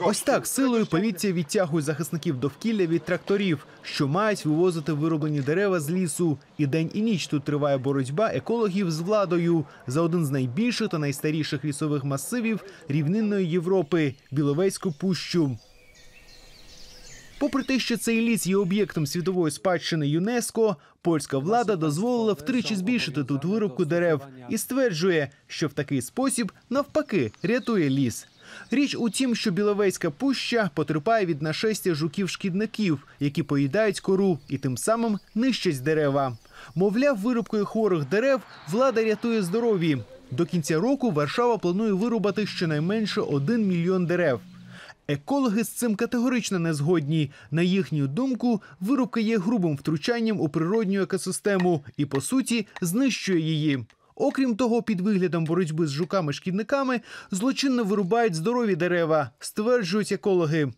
Ось так силою поліція відтягує захисників довкілля від тракторів, що мають вивозити вироблені дерева з лісу. І день і ніч тут триває боротьба екологів з владою за один з найбільших та найстаріших лісових масивів рівнинної Європи Біловезьку пущу. Попри те, що цей ліс є об'єктом світової спадщини ЮНЕСКО, польська влада дозволила втричі збільшити тут вирубку дерев і стверджує, що в такий спосіб навпаки рятує ліс. Річ у тім, що Біловезька пуща потерпає від нашестя жуків-шкідників, які поїдають кору і тим самим нищать дерева. Мовляв, вирубкою хворих дерев влада рятує здоров'ї. До кінця року Варшава планує вирубати щонайменше 1 мільйон дерев. Екологи з цим категорично не згодні. На їхню думку, вирубка є грубим втручанням у природню екосистему і, по суті, знищує її. Окрім того, під виглядом боротьби з жуками-шкідниками злочинно вирубають здорові дерева, стверджують екологи.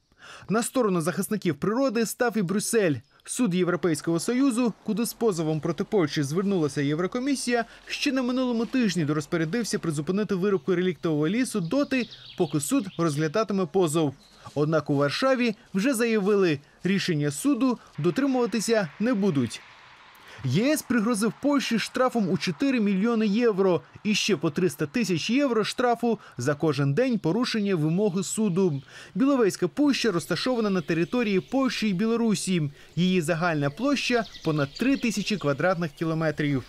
На сторону захисників природи став і Брюссель. Суд Європейського союзу, куди з позовом проти Польщі звернулася Єврокомісія, ще на минулому тижні розпорядився призупинити вирубку реліктового лісу доти, поки суд розглядатиме позов. Однак у Варшаві вже заявили, рішення суду дотримуватися не будуть. ЄС пригрозив Польщі штрафом у 4 мільйони євро і ще по 300 тисяч євро штрафу за кожен день порушення вимоги суду. Біловезька пуща розташована на території Польщі і Білорусі. Її загальна площа понад 3 тисячі квадратних кілометрів.